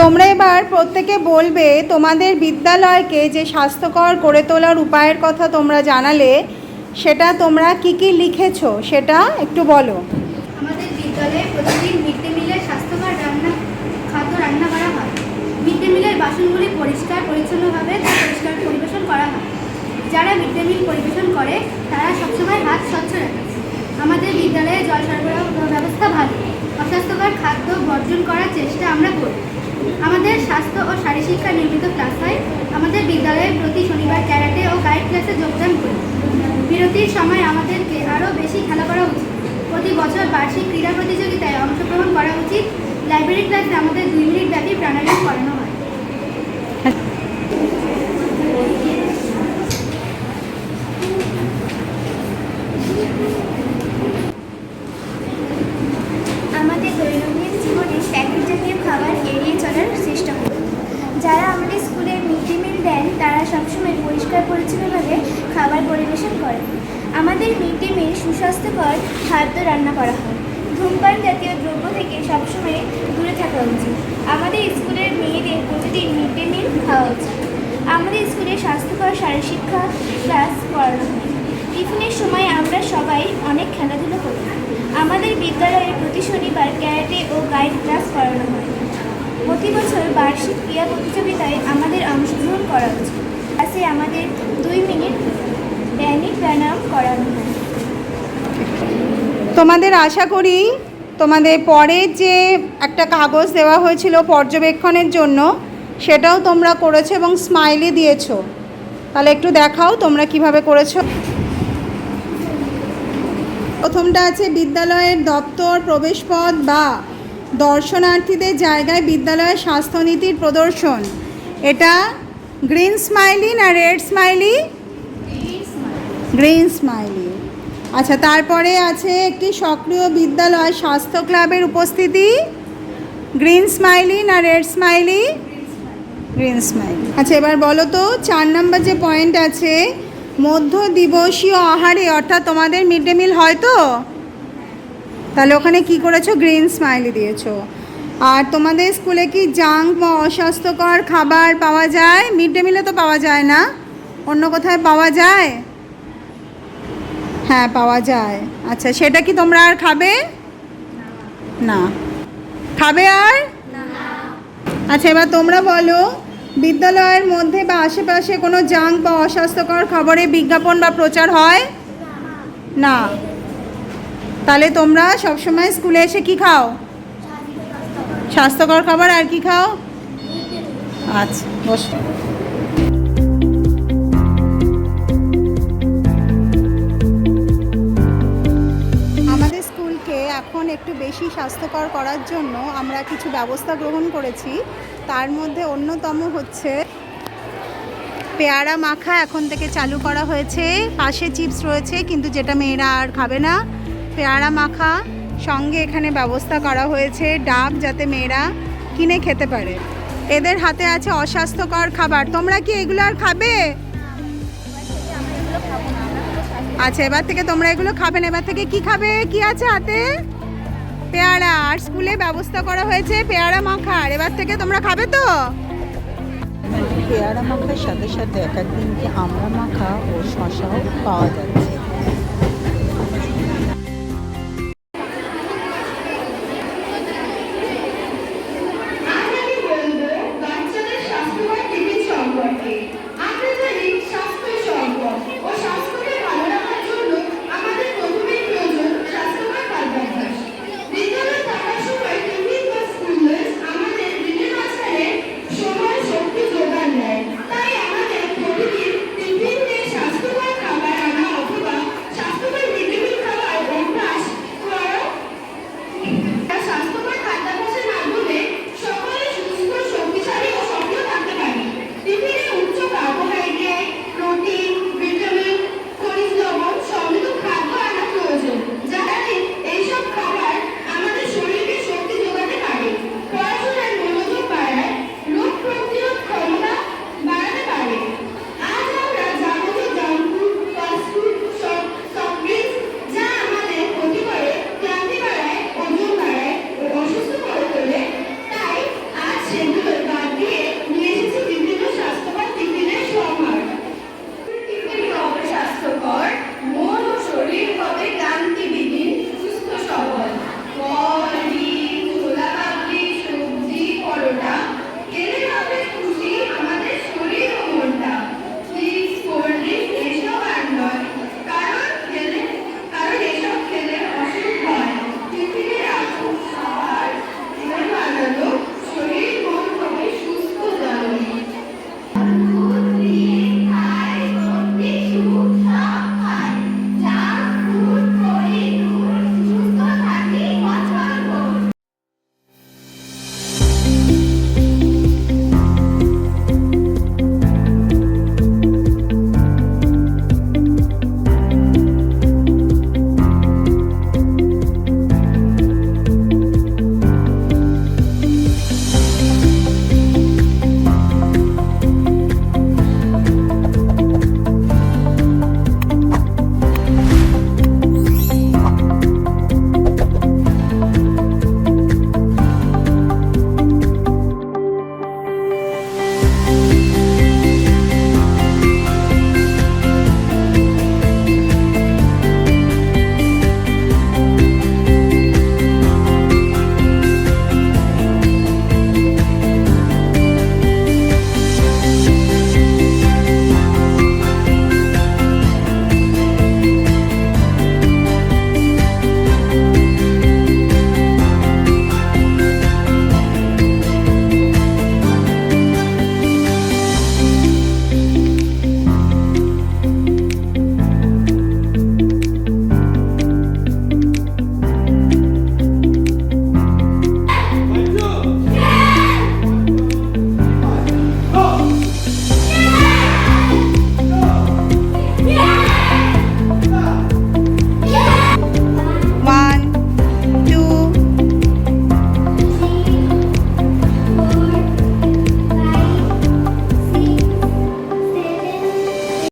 তোমরা এবার প্রত্যেকে বলবে, তোমাদের বিদ্যালয়কে যে স্বাস্থ্যকর করে তোলার উপায়ের কথা তোমরা জানালে, সেটা তোমরা কি কি লিখেছো, সেটা একটু বলো। আমাদের বিদ্যালয়ে প্রতিদিন মিড ডে মিলের স্বাস্থ্যকর রান্না, খাদ্য রান্না করা হয়। মিড ডে মিলের বাসনগুলি পরিষ্কার, পরিচ্ছন্নভাবে পরিষ্কার পরিবেশন করা হয়। যারা মিড ডে মিল পরিবেশন করে, তারা সবসময় হাত স্বচ্ছ রাখে। আমাদের বিদ্যালয়ে জল সরবরাহ ব্যবস্থা ভালো। অস্বাস্থ্যকর খাদ্য বর্জন করার চেষ্টা আমরা করি। আমাদের স্বাস্থ্য ও শারীরশিক্ষা নির্মিত ক্লাস হয়। আমাদের বিদ্যালয়ে প্রতি শনিবার ক্যারাটে ও গাইড ক্লাসে যোগদান করি। বিরতির সময় আমাদেরকে আরও বেশি খেলা করা উচিত। প্রতি বছর বার্ষিক ক্রীড়া প্রতিযোগিতায় অংশগ্রহণ করা উচিত। লাইব্রেরি ক্লাসে আমাদের দুই মিনিট ব্যাপী প্রাণায়াম করানো হয় আমাদের দৈনন্দিন জীবনে প্যাকেট জাতীয় খাবার এড়িয়ে চলার চেষ্টা করি যারা আমাদের স্কুলে মিড ডে মিল দেন, তারা সবসময় পরিষ্কার পরিচ্ছন্নভাবে খাবার পরিবেশন করেন। আমাদের মিড ডে মিল সুস্বাস্থ্যকর খাদ্য রান্না করা হয়। ধূমপান জাতীয় দ্রব্য থেকে সবসময় দূরে থাকা উচিত। আমাদের স্কুলের মেয়েদের প্রতিদিন মিড ডে মিল খাওয়া উচিত। আমাদের স্কুলে স্বাস্থ্যকর শারীরশিক্ষা ক্লাস করানো হয়। টিফিনের সময় আমরা সবাই অনেক খেলাধুলো করি। আমাদের বিদ্যালয়ে প্রতি শনিবার ক্যারাটে ও গাইড ক্লাস করানো হয়। প্রতি বছর বার্ষিক ক্রীড়া প্রতিযোগিতায় আমাদের অংশগ্রহণ করা উচিত ক্লাসে আমাদের দুই মিনিট দৈনিক প্রাণায়াম করানো তোমাদের আশা করি তোমাদের পরে যে একটা কাগজ দেওয়া হয়েছিল পর্যবেক্ষণের জন্য, সেটাও তোমরা করেছ এবং স্মাইলি দিয়েছ। তাহলে একটু দেখাও তোমরা কীভাবে করেছ। প্রথমটা আছে বিদ্যালয়ের দপ্তর প্রবেশপথ বা দর্শনার্থীদের জায়গায় বিদ্যালয়ের স্বাস্থ্যনীতির প্রদর্শন। এটা গ্রিন স্মাইলি না রেড স্মাইলি? Green smiley. আচ্ছা তারপরে আছে একটি সক্রিয় বিদ্যালয় স্বাস্থ্য ক্লাবের উপস্থিতি। গ্রিন স্মাইলি না রেড স্মাইলি? Green smiley. আচ্ছা এবার বলো তো, চার নম্বর যে পয়েন্ট আছে, মধ্য দিবসীয় আহারে, অর্থাৎ তোমাদের মিড ডে মিল হয় তো? তাহলে ওখানে কি করেছ? গ্রিন স্মাইলি দিয়েছ। আর তোমাদের স্কুলে কি জাঙ্ক বা অস্বাস্থ্যকর খাবার পাওয়া যায়? মিড ডে মিলে তো পাওয়া যায় না। অন্য কোথায় পাওয়া যায়? হ্যাঁ পাওয়া যায়। আচ্ছা সেটা কি তোমরা আর খাবে? না। খাবে আর? আচ্ছা এবার তোমরা বলো বিদ্যালয়ের মধ্যে বা আশেপাশে কোনো জাঙ্ক বা অস্বাস্থ্যকর খবরে বিজ্ঞাপন বা প্রচার হয়? না। তাহলে তোমরা সবসময় স্কুলে এসে কি খাও? স্বাস্থ্যকর খাবার আর কি খাও? আচ্ছা বসো। আমাদের স্কুলকে এখন একটু বেশি স্বাস্থ্যকর করার জন্য আমরা কিছু ব্যবস্থা গ্রহণ করেছি। তার মধ্যে অন্যতম হচ্ছে পেয়ারা মাখা এখন থেকে চালু করা হয়েছে। পাশে চিপস রয়েছে, কিন্তু যেটা মেয়েরা আর খাবে না। পেয়ারা মাখা, সঙ্গে এখানে ব্যবস্থা করা হয়েছে, ডাব যাতে মেয়েরা কিনে খেতে পারে। এদের হাতে আছে অস্বাস্থ্যকর খাবার। তোমরা কি এগুলো আর খাবে? আচ্ছা এবার থেকে তোমরা এগুলো খাবে না। এবার থেকে কি খাবে? কি আছে হাতে? পেয়ারা। আর স্কুলে ব্যবস্থা করা হয়েছে পেয়ারা মাখার। এবার থেকে তোমরা খাবে তো? পেয়ারা মাখার সাথে সাথে এক একদিন কি আমড়া মাখা ও শশাও পাওয়া যাচ্ছে।